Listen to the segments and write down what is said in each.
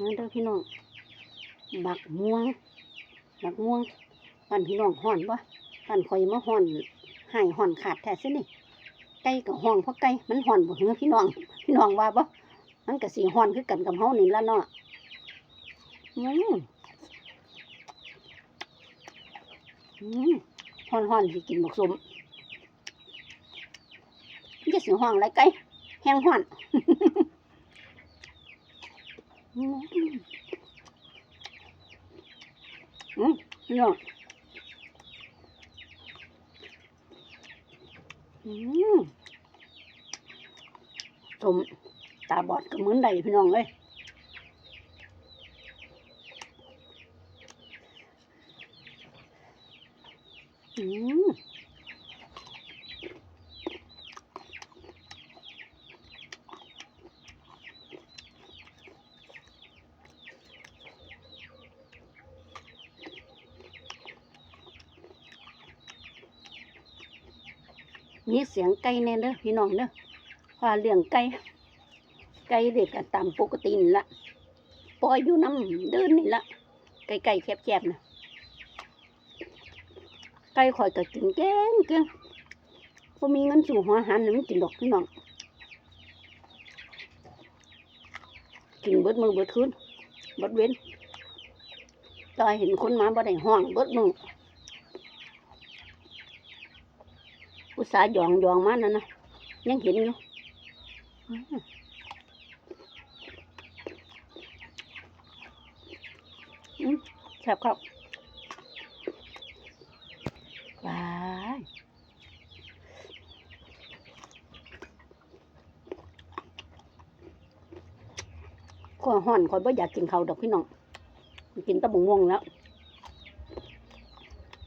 มาเด้อพี่น้อง บักม่วง บักม่วง ปั่นพี่น้องห่อนปะปั่นคอยมาห่อนหายห่อนขาดแท้ซินี่ไก่กับห้องเพราะไก่มันห่อนบ่เหือพี่น้อง พี่น้องว่าปะมันก็สีห่อนคือกันกับเฮานี่ละเนาะอืมอืมห่อนห่อนสิกินบักสมจะสีห้องไรไก่แห้งห่อน อืมพี่น้องอืมสมตาบอดก็เหมือนใดพี่น้องเลยอืม มีเสียงไก่แน่เด้อพี่น้องเด้อพาเลี้ยงไก่ไก่เด็กก็ตามปกตินี่ละปล่อยอยู่น้ำเดินนี่ละไก่ไก่แคบๆนะไก่ข่อยก็กินแกงเก่งพอมีเงินสู่หัวาหารนี่มันกินดอกพี่น้องกินเบิดมือเบิดคืนเบิดเว้นตอยเห็นคนมาบ่ได้ห้องเบิดมือ อุตสาห์หยองหยองมานั่นนะยังเห็นอยู่แซ่บครับว้ายข้อห่อนคอยบ่อยากกินข้าวดอกพี่น้อง กินตะบงม่วงแล้ว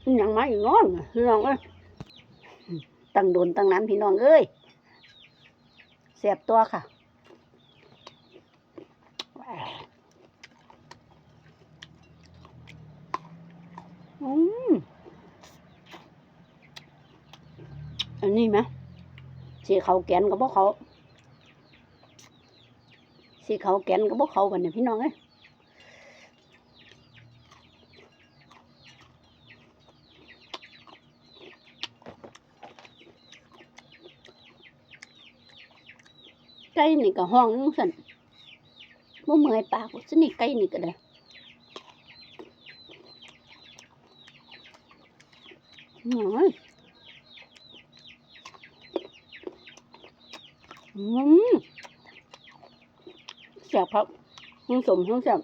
อิหยังมาอีกน้องพี่น้องเอ้ย ตั้งโดนตั้งนั้นพี่น้องเอ้ยแซ่บตัวค่ะอืมอันนี้ไหมสีเขาแกนกับพวกเขาสีเขาแกนกับพวกเขากันเนี่ยพี่น้องเอ้ย ไก่นี่ก็ห้องนึงสันบ่เมื่อยปากสนี่ไก่นี่ก็ได้น้อยอืมแซ่บครับทั้งสมทั้งแซ่บ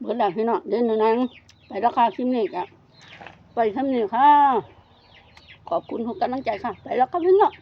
เบิดแล้วพี่น้องเดินหนังไปราคาคลิปนี้กะไปคลิปนี้ค่ะ ขอบคุณทุกกำลังใจค่ะ ไปแล้วก็พี่น้อง